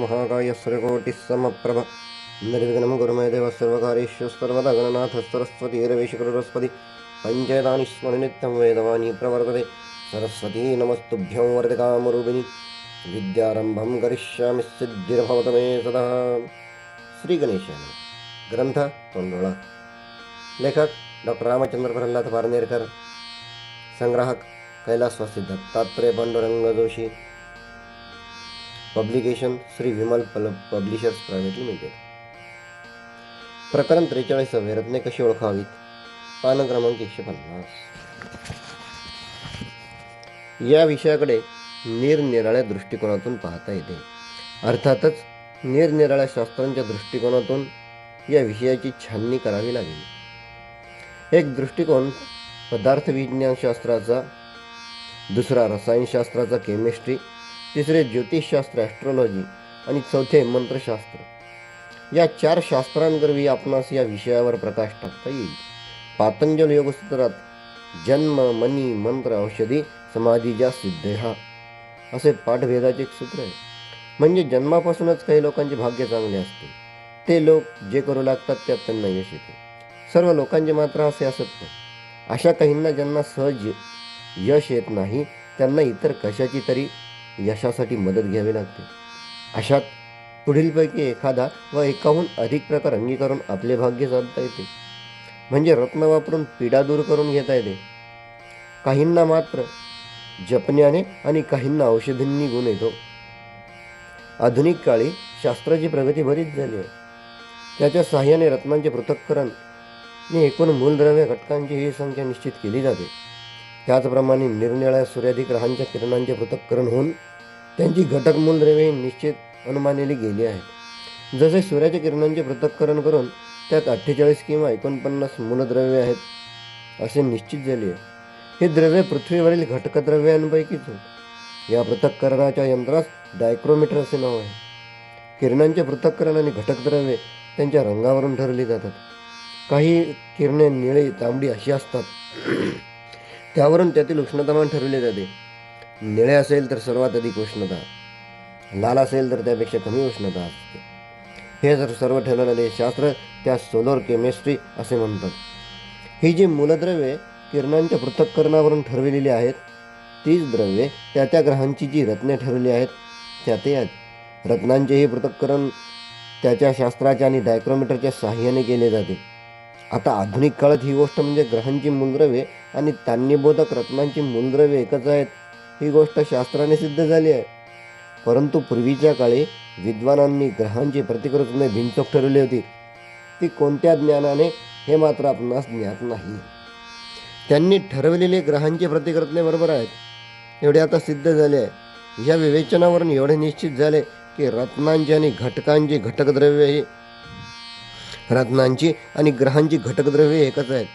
महाकाय सूर्यकोटिः समप्रभ निर्विघ्नं गुरुमय देव सर्वकार्येषु सर्वदा गणनाथ सरस्वती रविशकरस्पति पञ्चेतानि स्मर नित्यं वेदवाणी प्रवर्तते सरस्वती नमस्तुभ्यं वर्तिकामरूपिणि विद्यारंभं करिष्यामि सिद्धिर्भवत मे सदा श्री गणेशाय नमः. ग्रंथ तोंडोळा लेखक डॉक्टर रामचंद्र प्रल्हाद पारनेरकर संग्राहक कैलासवासी Dattatray Pandurang Joshi publication Shri Vimal Pal publishers private limited. प्रकरण त्रेचाळीसावे रत्ने कशी ओळखावीत? पान क्रमांक एकशे पन्नास. या विषयाकडे निरनिराळ्या दृष्टिकोनातून पाहता येते. अर्थातच निरनिराळ्या शास्त्रांच्या दृष्टिकोनातून या विषयाची छाननी करावी लागेल. एक दृष्टिकोन पदार्थ विज्ञानशास्त्राचा दुसरा रसायनशास्त्राचा केमिस्ट्री तिसरे ज्योतिषशास्त्र ॲस्ट्रॉलॉजी आणि चौथे मंत्रशास्त्र. या चार शास्त्रांकरवी आपणास या विषयावर प्रकाश टाकता येईल. पातंजल योगसूत्रात जन्म मनी मंत्र औषधी समाधीजा सिद्धेहा असे पाठभेदाचे एक सूत्र आहे. म्हणजे जन्मापासूनच काही लोकांचे भाग्य चांगले असते. ते लोक जे करू लागतात त्यात त्यांना यश येते. सर्व लोकांचे मात्र असे असत नाही. अशा काहींना ज्यांना सहज यश येत नाही त्यांना इतर कशाची तरी यशासाठी मदत घ्यावी लागते. अशात पुढीलपैकी एखादा व एकाहून अधिक प्रकार अंगीकारून आपले भाग्य साधता येते. म्हणजे रत्न वापरून पीडा दूर करून घेता येते. काहींना मात्र जपण्याने आणि काहींना औषधींनी गुण येतो. आधुनिक काळी शास्त्राची प्रगती बरीच झाली आहे. त्याच्या सहाय्याने रत्नांचे पृथक्करण आणि एकूण मूलद्रव्य घटकांची ही संख्या निश्चित केली जाते. त्याचप्रमाणे निरनिळ्या सूर्याधिक ग्रहांच्या किरणांचे पृथक्करण होऊन त्यांची घटक मूलद्रव्ये निश्चित अनुमानिली गेली आहेत. जसे सूर्याच्या किरणांचे पृथक्करण करून त्यात अठ्ठेचाळीस किंवा एकोणपन्नास मूलद्रव्ये आहेत असे निश्चित झाले आहे. हे द्रव्य पृथ्वीवरील घटकद्रव्यांपैकीच होत या पृथक्करणाच्या यंत्रास डायक्रोमीटर असे नाव आहे. किरणांचे पृथक्करण आणि घटकद्रव्ये त्यांच्या रंगावरून ठरली जातात. काही किरणे निळी तांबडी अशी असतात. त्यावरून त्यातील उष्णतामान ठरवले जाते. निळे असेल तर सर्वात अधिक उष्णता लाल असेल तर त्यापेक्षा कमी उष्णता असते. हे जर सर्व ठरवलेले शास्त्र त्या सोलर केमिस्ट्री असे म्हणतात. ही जी मूलद्रव्ये किरणांच्या पृथक्करणावरून ठरविलेली आहेत तीच द्रव्ये त्या त्या ग्रहांची जी रत्ने ठरवली आहेत त्यातही आहेत. रत्नांचेही पृथक्करण त्याच्या शास्त्राच्या आणि डायक्रोमीटरच्या सहाय्याने केले जाते. आता आधुनिक काळात ही गोष्ट म्हणजे ग्रहांची मूलद्रव्ये आणि तान्यबोधक रत्नांची मूलद्रव्ये एकच आहेत. ही गोष्ट शास्त्राने सिद्ध झाली आहे. परंतु पूर्वीच्या काळी विद्वानांनी ग्रहांची प्रतिकृतने भिंचोक ठरवली होती. ती कोणत्या ज्ञानाने हे मात्र आपणास ज्ञात नाही. त्यांनी ठरवलेले ग्रहांची प्रतिकृतने बरोबर आहेत. एवढे आता सिद्ध झाले आहे. या विवेचनावरून एवढे निश्चित झाले की रत्नांची आणि घटकांची घटकद्रव्ये ही रत्नांची आणि ग्रहांची घटकद्रव्ये एकच आहेत.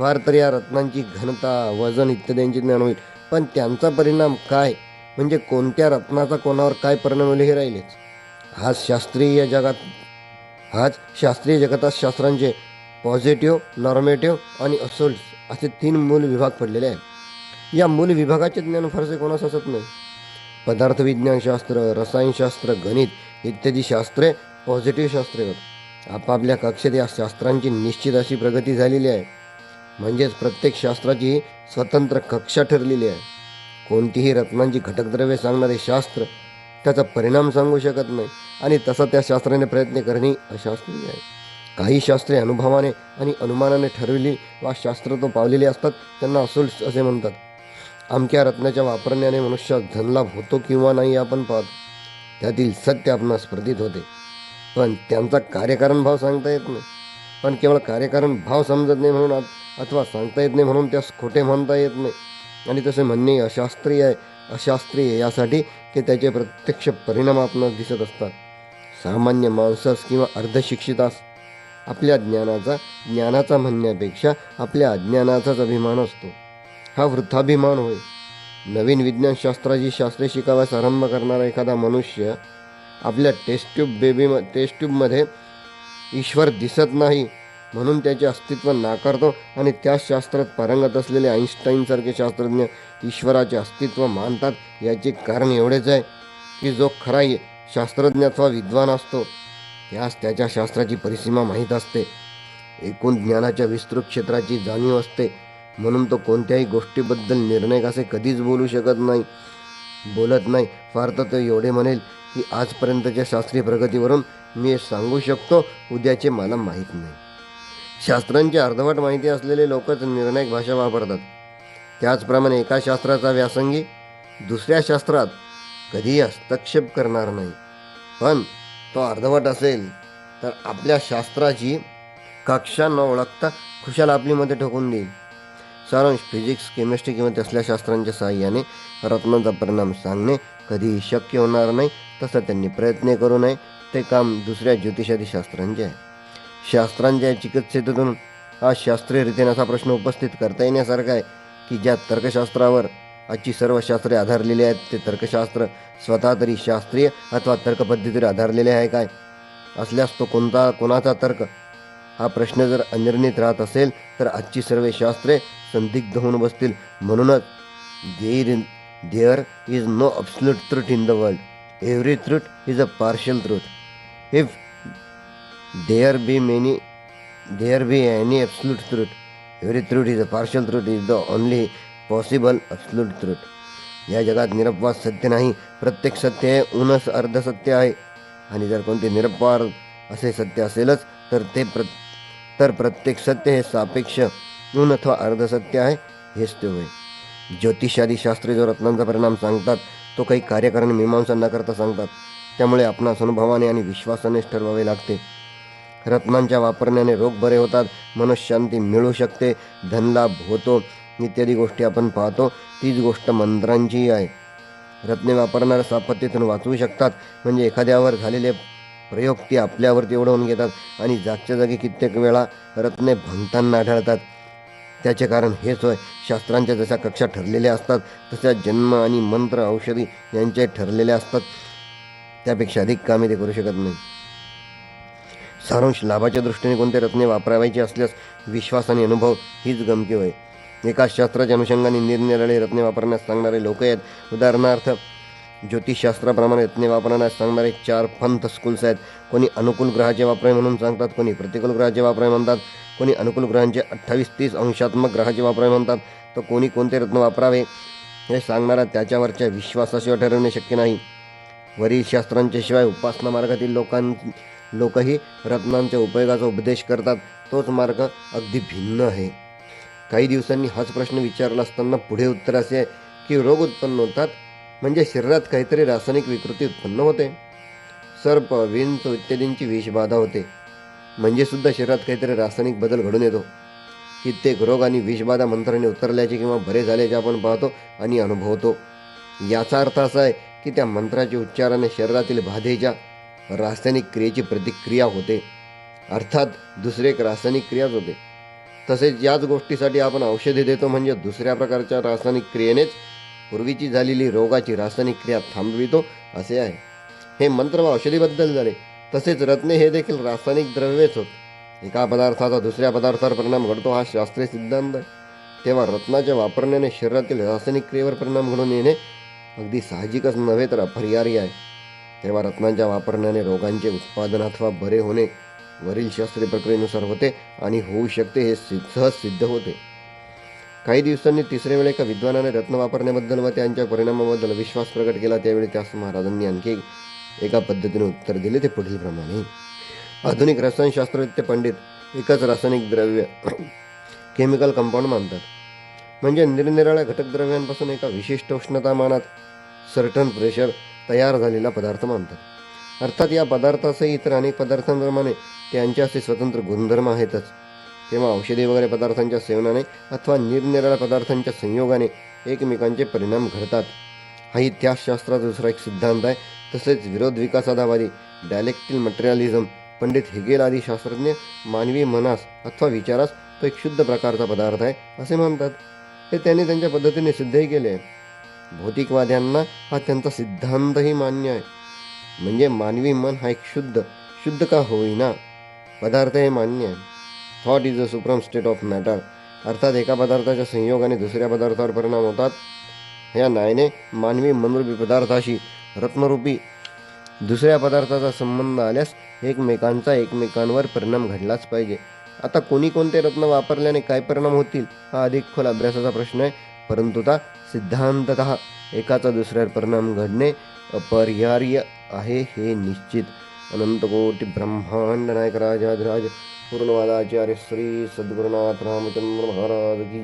फार तर या रत्नांची घनता वजन इत्यादींचे ज्ञान होईल. पण त्यांचा परिणाम काय? म्हणजे कोणत्या रत्नाचा कोणावर काय परिणाम होईल हे राहिलेच. हाच शास्त्रीय जगात हाच शास्त्रीय जगतात शास्त्रांचे पॉझिटिव्ह नॉर्मेटिव्ह आणि असोल्ट्स असे तीन मूल विभाग पडलेले आहेत. या मूल विभागाचे ज्ञान फारसे कोणास असत नाही. पदार्थ विज्ञानशास्त्र रसायनशास्त्र गणित इत्यादी शास्त्रे पॉझिटिव्ह शास्त्रे होत आपापल्या कक्षेत या शास्त्रांची निश्चित अशी प्रगती झालेली आहे. म्हणजेच प्रत्येक शास्त्राची स्वतंत्र कक्षा ठरलेली आहे. कोणतीही रत्नांची घटकद्रव्ये सांगणारे शास्त्र त्याचा परिणाम सांगू शकत नाही आणि तसा त्या शास्त्राने प्रयत्न करणे अशास्त्रीय आहे. काही शास्त्रे अनुभवाने आणि अनुमानाने ठरविली वा शास्त्र तो पावलेले असतात त्यांना असोल्स असे म्हणतात. अमक्या रत्नाच्या वापरण्याने मनुष्यात धनलाभ होतो किंवा नाही आपण पाहतो. त्यातील सत्य आपणास प्रतीत होते. पण त्यांचा कार्यकारण भाव सांगता येत नाही. पण केवळ कार्यकारण भाव समजत नाही म्हणून अथवा सांगता येत नाही म्हणून त्यास खोटे म्हणता येत नाही. आणि तसे म्हणणे अशास्त्रीय आहे. अशास्त्रीय यासाठी की त्याचे प्रत्यक्ष परिणाम आपणास दिसत असतात. सामान्य माणसास किंवा अर्धशिक्षितास आपल्या ज्ञानाचा ज्ञानाचा म्हणण्यापेक्षा आपल्या अज्ञानाचाच अभिमान असतो. हा वृद्धाभिमान होय. नवीन विज्ञानशास्त्राची शास्त्रे शिकाव्यास आरंभ करणारा एखादा मनुष्य आपल्या टेस्ट्यूब बेबी टेस्ट ट्यूबमध्ये ईश्वर दिसत नाही. म्हणून त्याचे अस्तित्व नाकारतो आणि त्याच शास्त्रात पारंगत असलेले आईन्स्टाईनसारखे शास्त्रज्ञ ईश्वराचे अस्तित्व मानतात. याचे कारण एवढेच आहे की जो खरा शास्त्रज्ञ अथवा विद्वान असतो त्यास त्याच्या शास्त्राची परिसीमा माहीत असते. एकूण ज्ञानाच्या विस्तृत क्षेत्राची जाणीव असते. म्हणून तो कोणत्याही गोष्टीबद्दल निर्णय असे कधीच बोलू शकत नाही बोलत नाही. फार तर तो एवढे म्हणेल की आजपर्यंतच्या शास्त्रीय प्रगतीवरून मी सांगू शकतो उद्याचे मला माहीत नाही. शास्त्रांची अर्धवट माहिती असलेले लोकच निर्णायक भाषा वापरतात. त्याचप्रमाणे एका शास्त्राचा व्यासंगी दुसऱ्या शास्त्रात कधीही हस्तक्षेप करणार नाही. पण तो अर्धवट असेल तर आपल्या शास्त्राची कक्षा न ओळखता खुशाल आपली मते ठोकून देईल. सारांश फिजिक्स केमिस्ट्री किंवा तसल्या शास्त्रांच्या साहाय्याने रत्नांचा परिणाम सांगणे कधीही शक्य होणार नाही तसं त्यांनी प्रयत्न करू नये. ते काम दुसऱ्या ज्योतिषादी शास्त्रांचे आहे. शास्त्रांच्या चिकित्सेतून हा शास्त्रीय रीतीने असा प्रश्न उपस्थित करता येण्यासारखा आहे की ज्या तर्कशास्त्रावर आजची सर्व शास्त्रे आधारलेली आहेत ते तर्कशास्त्र स्वतः तरी शास्त्रीय अथवा तर्कपद्धतीवर आधारलेले आहे काय? असल्यास तो कोणता कोणाचा तर्क? हा प्रश्न जर अनिर्णित राहत असेल तर आजची सर्व शास्त्रे संदिग्ध होऊन बसतील. म्हणूनच there there is no absolute truth in the world. Every truth is a partial truth. If there be many there be any absolute truth every truth is a partial truth is the only possible absolute truth या जगात निरपवाद सत्य नाही प्रत्येक सत्य हे उनस अर्धसत्य आहे. आणि जर कोणते निरपवाद असे सत्य असेलच तर ते प्र तर प्रत्येक सत्य हे सापेक्ष ऊन अथवा अर्धसत्य आहे हेच ते होय. ज्योतिषादी शास्त्रे जो रत्नांचा परिणाम सांगतात तो काही कार्यकारण मीमांसा न करता सांगतात. त्यामुळे आपणास अनुभवाने आणि विश्वासानेच ठरवावे लागते. रत्नांच्या वापरण्याने रोग बरे होतात मनशांती मिळू शकते धनलाभ होतो इत्यादी गोष्टी आपण पाहतो. तीच गोष्ट मंत्रांचीही आहे. रत्ने वापरणाऱ्या सापत्तीतून वाचवू शकतात म्हणजे एखाद्यावर झालेले प्रयोग ती आपल्यावरती ओढवून घेतात आणि जागच्या जागी कित्येक वेळा रत्ने भंगताना आढळतात. त्याचे कारण हेच होय शास्त्रांच्या जशा कक्षा ठरलेल्या असतात तशा जन्म आणि मंत्र औषधी यांचे ठरलेले असतात. त्यापेक्षा अधिक कामे ते करू शकत नाही. सारांश लाभाच्या दृष्टीने कोणते रत्ने वापरावायचे असल्यास विश्वास आणि अनुभव हीच गमकी होय. एका शास्त्राच्या अनुषंगाने निरनिराळे रत्ने वापरण्यास सांगणारे लोक आहेत. उदाहरणार्थ ज्योतिषशास्त्राप्रमाणे रत्ने वापरण्यास सांगणारे चार पंथ स्कूल्स आहेत. कोणी अनुकूल ग्रहाचे वापराय म्हणून सांगतात कोणी प्रतिकूल ग्रहाचे वापराय म्हणतात कोणी अनुकूल ग्रहांचे अठ्ठावीस तीस अंशात्मक ग्रहाचे वापराय म्हणतात. तर कोणी कोणते रत्न वापरावे हे सांगणारा त्याच्यावरच्या विश्वासाशिवाय ठरवणे शक्य नाही. वरील शास्त्रांच्या शिवाय उपासना मार्गातील लोकां लोकही रत्नांच्या उपयोगाचा उपदेश करतात तोच मार्ग अगदी भिन्न आहे. काही दिवसांनी हाच प्रश्न विचारला असताना पुढे उत्तर असे की रोग उत्पन्न होतात म्हणजे शरीरात काहीतरी रासायनिक विकृती उत्पन्न होते. सर्प विंच इत्यादींची विषबाधा होते. म्हणजे सुद्धा शरीरात काहीतरी रासायनिक बदल घडून येतो. कित्येक रोग आणि विषबाधा मंत्राने उतरल्याचे किंवा बरे झाल्याचे आपण पाहतो आणि अनुभवतो. याचा अर्थ असा आहे की त्या मंत्राच्या उच्चाराने शरीरातील बाधेच्या रासायनिक क्रियेची प्रतिक्रिया होते. अर्थात दुसरे एक रासायनिक क्रियाच होते. तसेच याच गोष्टीसाठी आपण औषधे देतो म्हणजे दुसऱ्या प्रकारच्या रासायनिक क्रियेनेच पूर्वीची झालेली रोगाची रासायनिक क्रिया थांबवितो असे आहे. हे मंत्र व औषधीबद्दल झाले. तसेच रत्ने हे देखील रासायनिक द्रव्यच होत. एका पदार्थाचा दुसऱ्या पदार्थावर परिणाम घडतो हा शास्त्रीय सिद्धांत आहे. तेव्हा रत्नाच्या वापरण्याने शरीरातील रासायनिक क्रियेवर परिणाम घडून येणे अगदी साहजिकच नव्हे तर अपरिहार्य आहे. तेव्हा रत्नांच्या वापरण्याने रोगांचे उत्पादन अथवा बरे होणे वरील शास्त्रीय प्रक्रियेनुसार होते आणि होऊ शकते हे सि- सहज सिद्ध होते. काही दिवसांनी तिसऱ्या वेळी एका विद्वानाने रत्न वापरण्याबद्दल व त्यांच्या परिणामाबद्दल विश्वास प्रकट केला त्यावेळी त्यास महाराजांनी आणखी एका पद्धतीने उत्तर दिले ते पुढील प्रमाणे. आधुनिक रसायनशास्त्रज्ञ पंडित एकच रासायनिक द्रव्य केमिकल कंपाऊंड मानतात. म्हणजे निरनिराळ्या घटक द्रव्यांपासून एका विशिष्ट उष्णतामानात सर्टन प्रेशर तयार झालेला पदार्थ मानतात. अर्थात या पदार्थासही इतर अनेक पदार्थांप्रमाणे त्यांचे असे स्वतंत्र गुणधर्म आहेतच. तेव्हा औषधी वगैरे पदार्थांच्या सेवनाने अथवा निरनिराळ्या पदार्थांच्या संयोगाने एकमेकांचे परिणाम घडतात. हा इतिहासशास्त्राचा दुसरा एक सिद्धांत आहे. तसेच विरोध विकासादावादी डायलेक्टिल मटेरियलिझम पंडित हेगेल आदी शास्त्रज्ञ मानवी मनास अथवा विचारास तो एक शुद्ध प्रकारचा पदार्थ आहे असे मानतात. हे त्यांनी त्यांच्या पद्धतीने सिद्धही केले आहे. भौतिकवाद्यांना हा त्यांचा सिद्धांतही मान्य आहे. म्हणजे मानवी मन हा एक शुद्ध शुद्ध का होईना? पदार्थ हे मान्य आहे. Thought is a supreme state of matter अर्थात एका पदार्थाच्या संयोगाने दुसऱ्या पदार्थावर परिणाम होतात. या न्यायाने मानवी मनरूपी पदार्थाशी रत्नरूपी दुसऱ्या पदार्थाचा संबंध आल्यास एकमेकांचा एकमेकांवर परिणाम घडलाच पाहिजे. आता कोणी कोणते रत्न वापरल्याने काय परिणाम होतील हा अधिक खोल अभ्यासाचा प्रश्न आहे. परंतु आता सिद्धांतत एकाचा दुसऱ्यावर परिणाम घडणे अपरिहार्य आहे हे निश्चित. अनंतकोटी ब्रह्मांड नायक राजाधिराज पूर्णवादाचार्य श्री सद्गुरुनाथ रामचंद्र महाराज की